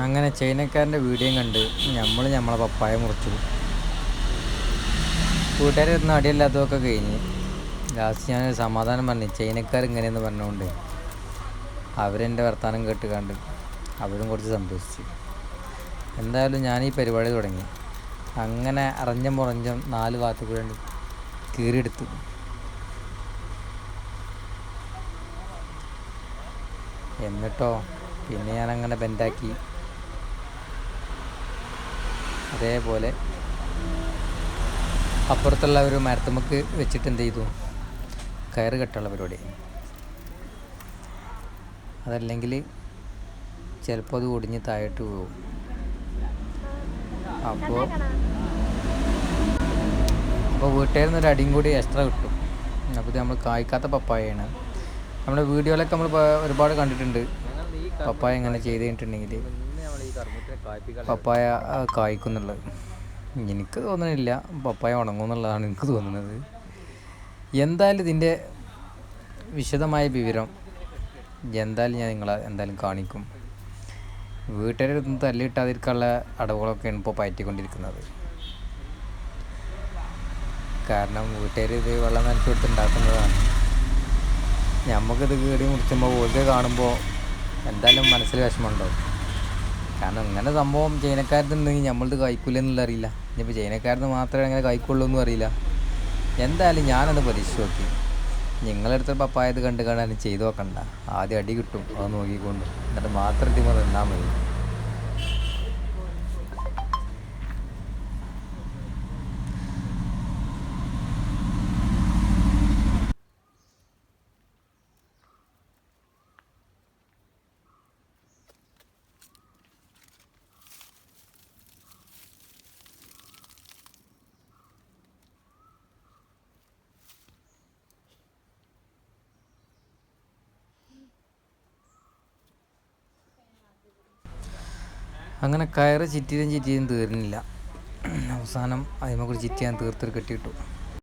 അങ്ങനെ ചൈനക്കാരന്റെ വീഡിയോയും കണ്ട് നമ്മൾ നമ്മളെ പപ്പായ മുറിച്ചു. ഒന്നും അടിയല്ലാത്തതൊക്കെ കഴിഞ്ഞ് ലാസ്റ്റ് ഞാൻ സമാധാനം പറഞ്ഞു ചൈനക്കാർ ഇങ്ങനെയെന്ന് പറഞ്ഞുകൊണ്ട് അവരെന്റെ വർത്തമാനം കേട്ട് കണ്ട് അവരും കുറച്ച് സന്തോഷിച്ചു. എന്തായാലും ഞാൻ ഈ പരിപാടി തുടങ്ങി. അങ്ങനെ അറിഞ്ഞം മുറഞ്ഞം നാല് ഭാഗത്ത് കൂടെ കീറിയെടുത്തു. എന്നിട്ടോ പിന്നെ ഞാനങ്ങനെ ബെൻഡാക്കി അതേപോലെ അപ്പുറത്തുള്ള ഒരു മരത്തുമ്മക്ക് വെച്ചിട്ട് എന്ത് ചെയ്തു? കയറ് കെട്ടുള്ള പരിപാടി. അതല്ലെങ്കിൽ ചിലപ്പോൾ അത് ഒടിഞ്ഞ് താഴോട്ട് പോകും. അപ്പോൾ അപ്പോൾ വീട്ടുകാരിൽ നിന്ന് ഒരു അടിയും കൂടി എക്സ്ട്രാ കിട്ടും. അപ്പോൾ ഇത് നമ്മൾ കായ്ക്കാത്ത പപ്പായയാണ്. നമ്മുടെ വീഡിയോയിലൊക്കെ നമ്മൾ ഒരുപാട് കണ്ടിട്ടുണ്ട്. പപ്പായ എങ്ങനെ ചെയ്ത് കഴിഞ്ഞിട്ടുണ്ടെങ്കിൽ പപ്പായ കായ്ക്കുന്നുള്ളത്. എനിക്ക് തോന്നണില്ല. പപ്പായ ഉണങ്ങും എന്നുള്ളതാണ് എനിക്ക് തോന്നുന്നത്. എന്തായാലും ഇതിന്റെ വിശദമായ വിവരം എന്തായാലും ഞാൻ നിങ്ങളെ എന്തായാലും കാണിക്കും. വീട്ടുകാരെ തല്ലിട്ടാതിരിക്കാനുള്ള അടവുകളൊക്കെയാണ് ഇപ്പോൾ പയറ്റിക്കൊണ്ടിരിക്കുന്നത്. കാരണം വീട്ടുകാർ ഇത് വെള്ളം നനച്ചു കൊടുത്ത് ഉണ്ടാക്കുന്നതാണ്. നമുക്കിത് കീടി മുറിച്ചുമ്പോൾ ഓരോ കാണുമ്പോൾ എന്തായാലും മനസ്സിൽ വിഷമമുണ്ടാവും കാരണം ഇങ്ങനെ സംഭവം ചൈനക്കാരത്തുണ്ടെങ്കിൽ നമ്മളത് കഴിക്കില്ലെന്നുള്ള അറിയില്ല. ഇനിയിപ്പോൾ ചൈനക്കാരത്ത് മാത്രമേ അങ്ങനെ കഴിക്കുള്ളൂ എന്നും അറിയില്ല. എന്തായാലും ഞാനത് പരീക്ഷിച്ച് നോക്കി. നിങ്ങളെടുത്ത പപ്പായത് കണ്ട് കാണാൻ ചെയ്തു നോക്കണ്ട. ആദ്യം അടി കിട്ടും. അത് നോക്കിക്കൊണ്ട്. എന്നിട്ട് മാത്രം ഇതിമ നിന്നാൽ മതി. അങ്ങനെ കയറ് ചിറ്റിയും ചിറ്റിയും തീർന്നില്ല. അവസാനം അതിനെക്കുറിച്ച് കൂടി ചിറ്റി ഞാൻ തീർത്തൊരു കെട്ടിയിട്ടു.